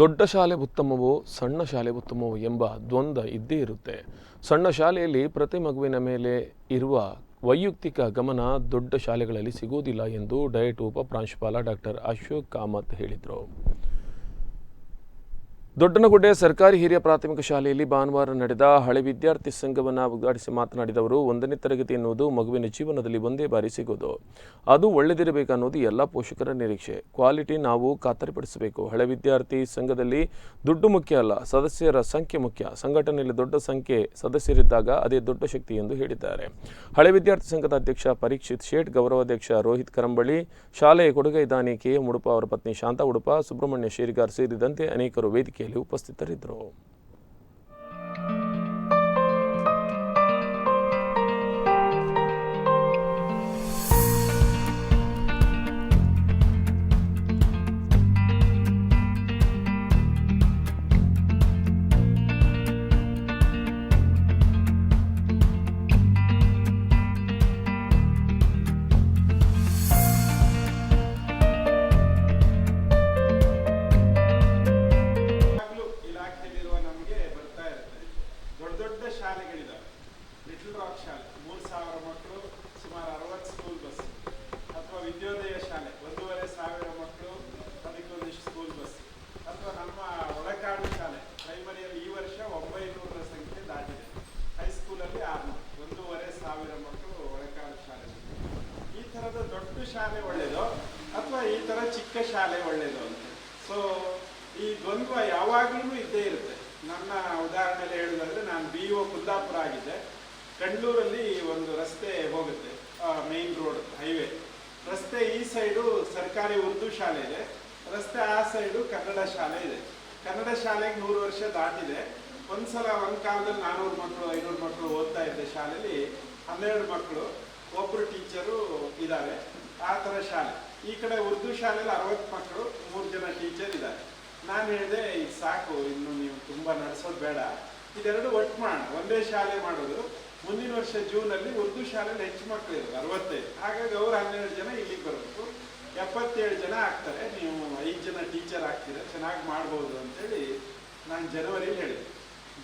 ದೊಡ್ಡ ಶಾಲೆ ಉತ್ತಮವೋ ಸಣ್ಣ ಶಾಲೆ ಉತ್ತಮವೋ ಎಂಬ ದ್ವಂದ್ವ ಇದ್ದೇ ಇರುತ್ತೆ. ಸಣ್ಣ ಶಾಲೆಯಲ್ಲಿ ಪ್ರತಿ ಮಗುವಿನ ಮೇಲೆ ಇರುವ ವೈಯಕ್ತಿಕ ಗಮನ ದೊಡ್ಡ ಶಾಲೆಗಳಲ್ಲಿ ಸಿಗುವುದಿಲ್ಲ ಎಂದು ಡಯಟ್ ಉಪ ಪ್ರಾಂಶುಪಾಲ ಡಾಕ್ಟರ್ ಅಶೋಕ್ ಕಾಮತ್ ಹೇಳಿದರು. ದೊಡ್ಡನಗುಡ್ಡೆ ಸರ್ಕಾರಿ ಹಿರಿಯ ಪ್ರಾಥಮಿಕ ಶಾಲೆಯಲ್ಲಿ ಭಾನುವಾರ ನಡೆದ ಹಳೆ ವಿದ್ಯಾರ್ಥಿ ಸಂಘವನ್ನು ಉದ್ಘಾಟಿಸಿ ಮಾತನಾಡಿದವರು ಒಂದನೇ ತರಗತಿ ಎನ್ನುವುದು ಮಗುವಿನ ಜೀವನದಲ್ಲಿ ಒಂದೇ ಬಾರಿ ಸಿಗೋದು. ಅದು ಒಳ್ಳೆದಿರಬೇಕನ್ನೋದು ಎಲ್ಲ ಪೋಷಕರ ನಿರೀಕ್ಷೆ. ಕ್ವಾಲಿಟಿ ನಾವು ಖಾತರಿಪಡಿಸಬೇಕು. ಹಳೆ ವಿದ್ಯಾರ್ಥಿ ಸಂಘದಲ್ಲಿ ದುಡ್ಡು ಮುಖ್ಯ ಅಲ್ಲ, ಸದಸ್ಯರ ಸಂಖ್ಯೆ ಮುಖ್ಯ. ಸಂಘಟನೆಯಲ್ಲಿ ದೊಡ್ಡ ಸಂಖ್ಯೆ ಸದಸ್ಯರಿದ್ದಾಗ ಅದೇ ದೊಡ್ಡ ಶಕ್ತಿ ಎಂದು ಹೇಳಿದ್ದಾರೆ. ಹಳೆ ವಿದ್ಯಾರ್ಥಿ ಸಂಘದ ಅಧ್ಯಕ್ಷ ಪರೀಕ್ಷಿತ್ ಶೇಟ್, ಗೌರವಾಧ್ಯಕ್ಷ ರೋಹಿತ್ ಕರಂಬಳಿ, ಶಾಲೆಯ ಕೊಡುಗೈದಾನಿ ಕೆ ಎಂ ಉಡುಪ ಅವರ ಪತ್ನಿ ಶಾಂತಾ ಉಡುಪ, ಸುಬ್ರಹ್ಮಣ್ಯ ಶೇರಿಗಾರ್ ಸೇರಿದಂತೆ ಅನೇಕರು ವೇದಿಕೆಯಲ್ಲಿ ಉಪಸ್ಥಿತರಿದ್ದರು. ಶಾಲೆಗಳಿದಾವೆ. ಲಿಟಲ್ ರಾಕ್ ಶಾಲೆ, ಮೂರು ಸಾವಿರ ಮಕ್ಕಳು, ಸುಮಾರು ಅರವತ್ತು ಸ್ಕೂಲ್ ಬಸ್ ಅಥವಾ ವಿದ್ಯೋದಯ ಶಾಲೆ, ಒಂದೂವರೆ ಸಾವಿರ ಮಕ್ಕಳು ಅದಕ್ಕೊಂದಿಷ್ಟು ಸ್ಕೂಲ್ ಬಸ್ ಅಥವಾ ನಮ್ಮ ಒಳಕಾಡು ಶಾಲೆ ಪ್ರೈಮರಿಯಲ್ಲಿ ಈ ವರ್ಷ ಒಂಬೈನೂರರ ಸಂಖ್ಯೆ ದಾಟಿದೆ. ಹೈಸ್ಕೂಲಲ್ಲಿ ಆರುನೂರು ಒಂದೂವರೆ ಸಾವಿರ ಮಕ್ಕಳು ಒಳಕಾಡು ಶಾಲೆ. ಈ ಥರದ ದೊಡ್ಡ ಶಾಲೆ ಒಳ್ಳೇದು, ಅಥವಾ ಈ ಥರ ಚಿಕ್ಕ ಶಾಲೆ ಒಳ್ಳೇದು ಅಂತ? ಸೊ ಈ ದ್ವಂದ್ವ ಯಾವಾಗಲೂ ಇದ್ದೇ ಇರುತ್ತೆ. ನನ್ನ ಉದಾಹರಣೆಯಲ್ಲಿ ಹೇಳೋದಾದ್ರೆ ನಾನು ಬಿ ಒ ಕುಂದಾಪುರ ಆಗಿದ್ದೆ ಕಂಡ್ಲೂರಲ್ಲಿ ಒಂದು ರಸ್ತೆ ಹೋಗುತ್ತೆ ಮೈನ್ ರೋಡ್ ಹೈವೇ ರಸ್ತೆ ಈ ಸೈಡು ಸರ್ಕಾರಿ ಉರ್ದು ಶಾಲೆ ಇದೆ. ರಸ್ತೆ ಆ ಸೈಡು ಕನ್ನಡ ಶಾಲೆ ಇದೆ. ಕನ್ನಡ ಶಾಲೆಗೆ ನೂರು ವರ್ಷ ದಾಟಿದೆ. ಒಂದ್ಸಲ ಒಂದು ಕಾಲದಲ್ಲಿ ನಾನೂರು ಮಕ್ಕಳು ಐನೂರು ಮಕ್ಕಳು ಓದ್ತಾ ಇದ್ದೆ ಶಾಲೆಯಲ್ಲಿ. ಹನ್ನೆರಡು ಮಕ್ಕಳು ಒಬ್ಬರು ಟೀಚರು ಇದ್ದಾರೆ ಆ ಥರ ಶಾಲೆ. ಈ ಕಡೆ ಉರ್ದು ಶಾಲೆಯಲ್ಲಿ ಅರವತ್ತು ಮಕ್ಕಳು ಮೂರು ಜನ ಟೀಚರ್ ಇದ್ದಾರೆ. ನಾನು ಹೇಳಿದೆ, ಈಗ ಸಾಕು, ಇನ್ನು ನೀವು ತುಂಬ ನಡೆಸೋದು ಬೇಡ. ಇದೆರಡು ಒಟ್ಟು ಮಾಡೋಣ. ಒಂದೇ ಶಾಲೆ ಮಾಡೋದು. ಮುಂದಿನ ವರ್ಷ ಜೂನಲ್ಲಿ ಉರ್ದು ಶಾಲೆಯಲ್ಲಿ ಹೆಚ್ಚು ಮಕ್ಕಳು ಇರೋದು ಅರವತ್ತೈದು. ಹಾಗಾಗಿ ಅವರು ಹನ್ನೆರಡು ಜನ ಇಲ್ಲಿಗೆ ಬರಬೇಕು. ಎಪ್ಪತ್ತೇಳು ಜನ ಆಗ್ತಾರೆ. ನೀವು ಐದು ಜನ ಟೀಚರ್ ಆಗ್ತೀರಾ? ಚೆನ್ನಾಗಿ ಮಾಡ್ಬೋದು ಅಂತೇಳಿ ನಾನು ಜನವರಿಯಲ್ಲಿ ಹೇಳಿದೆ.